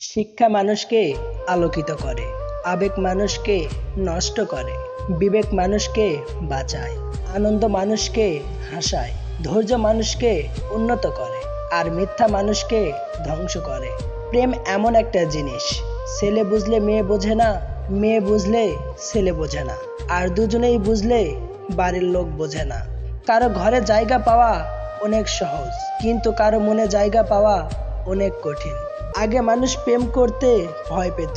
শিক্ষা মানুষকে আলোকিত করে, আবেগ মানুষকে নষ্ট করে, বিবেক মানুষকে বাঁচায়, আনন্দ মানুষকে হাসায়, ধৈর্য মানুষকে উন্নত করে, আর মিথ্যা মানুষকে ধ্বংস করে। প্রেম এমন একটা জিনিস, ছেলে বুঝলে মেয়ে বোঝে না, মেয়ে বুঝলে ছেলে বোঝে না, আর দুজনেই বুঝলে বাড়ির লোক বোঝে না। কারও ঘরে জায়গা পাওয়া অনেক সহজ, কিন্তু কারও মনে জায়গা পাওয়া অনেক কঠিন। আগে মানুষ প্রেম করতে ভয় পেত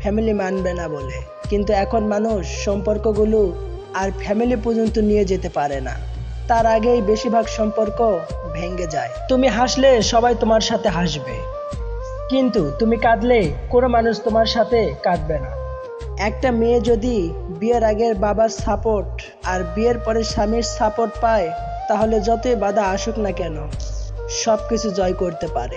ফ্যামিলি মানবে না বলে। কিন্তু এখন মানুষ সম্পর্কগুলো আর ফ্যামিলি পর্যন্ত নিয়ে যেতে পারে না। তার আগেই বেশিরভাগ সম্পর্ক ভেঙে যায়। তুমি হাসলে সবাই তোমার সাথে হাসবে। কিন্তু তুমি কাঁদলে কোনো মানুষ তোমার সাথে কাঁদবে না। একটা মেয়ে যদি বিয়ের আগের বাবার সাপোর্ট আর বিয়ের পরে স্বামীর সাপোর্ট পায়, তাহলে যতই বাধা আসুক না কেন সব কিছু জয় করতে পারে।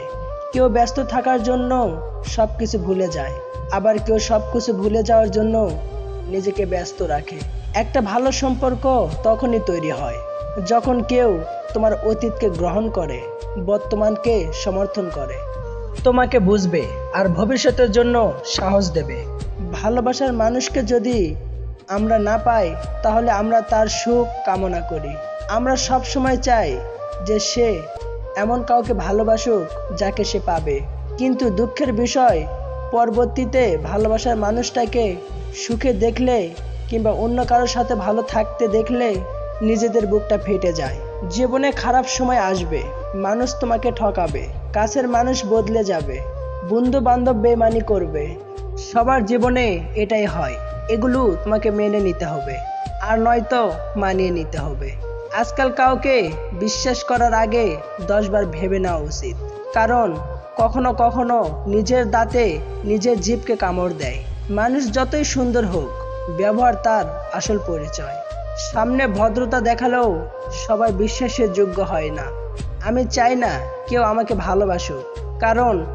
কেউ ব্যস্ত থাকার জন্য সব কিছু ভুলে যায়। আবার কেউ সব কিছু ভুলে যাওয়ার জন্য নিজেকে ব্যস্ত রাখে। একটা ভালো সম্পর্ক তখনই তৈরি হয়, যখন কেউ তোমার অতীতকে গ্রহণ করে, বর্তমানকে সমর্থন করে। তোমাকে বুঝবে আর ভবিষ্যতের জন্য সাহস দেবে। ভালোবাসার মানুষকে যদি আমরা না পাই, তাহলে আমরা তার সুখ কামনা করি। আমরা সব সময় চাই যে সে এমন কাউকে ভালোবাসুক যাকে সে পাবে। কিন্তু দুঃখের বিষয়, পরবর্তীতে ভালোবাসার মানুষটাকে সুখে দেখলে কিংবা অন্য কারোর সাথে ভালো থাকতে দেখলে নিজেদের বুকটা ফেটে যায়। জীবনে খারাপ সময় আসবে, মানুষ তোমাকে ঠকাবে, কাছের মানুষ বদলে যাবে বন্ধু বান্ধব বেমানি করবে। সবার জীবনে এটাই হয়, এগুলো তোমাকে মেনে নিতে হবে, আর নয়তো মানিয়ে নিতে হবে। আজকাল কাউকে বিশ্বাস করার আগে দশবার ভেবে নেওয়া উচিত। কারণ কখনো কখনো নিজের দাঁতে নিজের জীবকে কামড় দেয়। মানুষ যতই সুন্দর হোক, ব্যবহার তার আসল পরিচয়। সামনে ভদ্রতা দেখালেও সবাই বিশ্বাসের যোগ্য হয় না। আমি চাই না কেউ আমাকে ভালোবাসুক। কারণ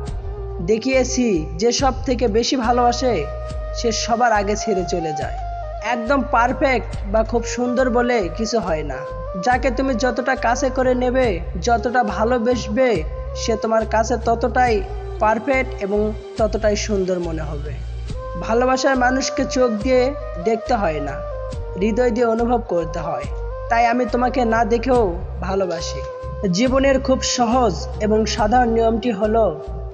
দেখিয়েছি যে সব থেকে বেশি ভালোবাসে সে সবার আগে ছেড়ে চলে যায়। একদম পারফেক্ট বা খুব সুন্দর বলে কিছু হয় না। যাকে তুমি যতটা কাছে করে নেবে, যতটা ভালোবেসবে, সে তোমার কাছে ততটাই পারফেক্ট এবং ততটাই সুন্দর মনে হবে। ভালোবাসার মানুষকে চোখ দিয়ে দেখতে হয় না, হৃদয় দিয়ে অনুভব করতে হয়। তাই আমি তোমাকে না দেখেও ভালোবাসি। জীবনের খুব সহজ এবং সাধারণ নিয়মটি হলো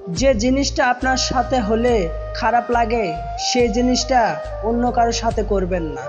যে জিনিসটা আপনার সাথে হলে খারাপ লাগে সেই জিনিসটা অন্য কারোর সাথে করবেন না।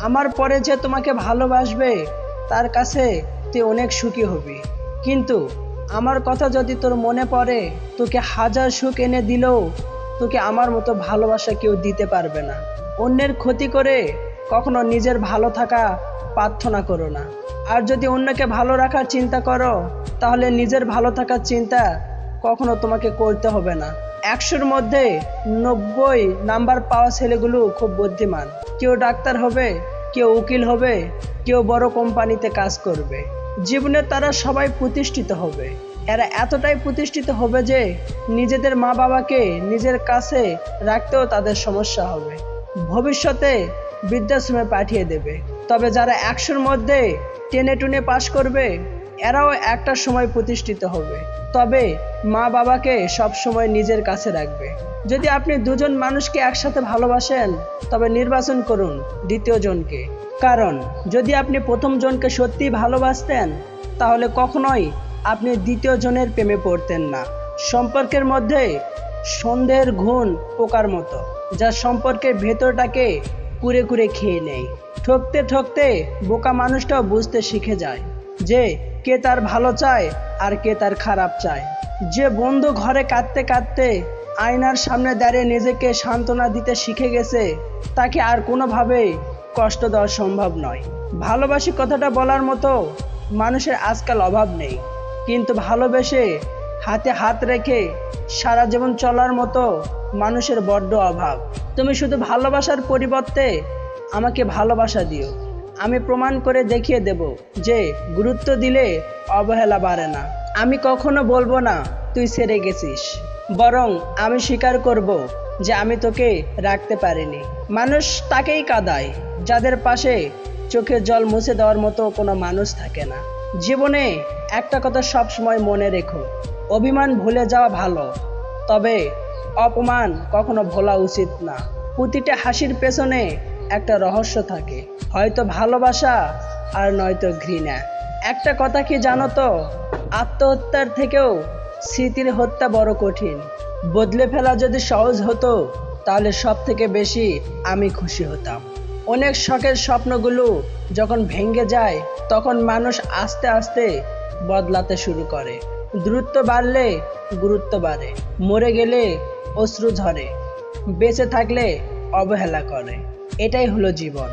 আমার পরে যে তোমাকে ভালোবাসবে, তার কাছে তুই অনেক সুখী হবি। কিন্তু আমার কথা যদি তোর মনে পড়ে, তোকে হাজার সুখ এনে দিলেও তোকে আমার মতো ভালোবাসা কেউ দিতে পারবে না। অন্যের ক্ষতি করে কখনো নিজের ভালো থাকা প্রার্থনা করো না। আর যদি অন্যকে ভালো রাখার চিন্তা করো, তাহলে নিজের ভালো থাকার চিন্তা কখনো তোমাকে করতে হবে না। একশোর মধ্যে নব্বই নাম্বার পাওয়া ছেলেগুলো খুব বুদ্ধিমান। কেউ ডাক্তার হবে, কেউ উকিল হবে, কেউ বড় কোম্পানিতে কাজ করবে। জীবনে তারা সবাই প্রতিষ্ঠিত হবে। এরা এতটাই প্রতিষ্ঠিত হবে যে নিজেদের মা বাবাকে নিজের কাছে রাখতেও তাদের সমস্যা হবে। ভবিষ্যতে বৃদ্ধাশ্রমে পাঠিয়ে দেবে। তবে যারা একশোর মধ্যে টেনে টুনে পাশ করবে এরাও একটা সময় প্রতিষ্ঠিত হবে। তবে মা বাবাকে সব সময় নিজের কাছে রাখবে। যদি আপনি দুজন মানুষকে একসাথে ভালোবাসেন, তবে নির্বাচন করুন দ্বিতীয় জনকে। কারণ, যদি আপনি প্রথম জনকে সত্যিই ভালোবাসতেন, তাহলে কখনোই আপনি দ্বিতীয় জনের প্রেমে পড়তেন না। সম্পর্কের মধ্যে সন্দেহের ঘুণ পোকার মতো, যা সম্পর্কের ভেতরটাকে কুরে কুরে খেয়ে নেয়। ঠকতে ঠকতে বোকা মানুষটাও বুঝতে শিখে যায় যে কে তার ভালো চায় আর কে তার খারাপ চায়। যে বন্ধু ঘরে কাঁদতে কাঁদতে আয়নার সামনে দাঁড়িয়ে নিজেকে সান্ত্বনা দিতে শিখে গেছে, তাকে আর কোনোভাবেই কষ্ট দেওয়া সম্ভব নয়। ভালোবাসি কথাটা বলার মতো মানুষের আজকাল অভাব নেই, কিন্তু ভালোবেসে হাতে হাত রেখে সারা জীবন চলার মতো মানুষের বড্ড অভাব। তুমি শুধু ভালোবাসার পরিবর্তে আমাকে ভালোবাসা দিও। আমি প্রমাণ করে দেখিয়ে দেব যে গুরুত্ব দিলে অবহেলা বাড়ে না। আমি কখনো বলব না, তুই সেরে গেছিস। বরং আমি স্বীকার করব যে আমি তোকে রাখতে পারিনি। মানুষ তাকেই কাদায়, যাদের পাশে চোখের জল মুছে দেওয়ার মতো কোনো মানুষ থাকে না। জীবনে একটা কথা সব সময় মনে রেখো, অভিমান ভুলে যাওয়া ভালো, তবে অপমান কখনো ভোলা উচিত না। প্রতিটা হাসির পেছনে একটা রহস্য থাকে। হয়তো ভালোবাসা আর নয়তো ঘৃণা। একটা কথা কি জানো তো? আত্মহত্যার থেকেও স্মৃতির হত্যা বড় কঠিন। বদলে ফেলা যদি সহজ হতো, তাহলে সব থেকে বেশি আমি খুশি হতাম। অনেক শখের স্বপ্নগুলো যখন ভেঙে যায়, তখন মানুষ আস্তে আস্তে বদলাতে শুরু করে। দূরত্ব বাড়লে গুরুত্ব বাড়ে, মরে গেলে অশ্রু ঝরে, বেঁচে থাকলে অবহেলা করে। এটাই হলো জীবন।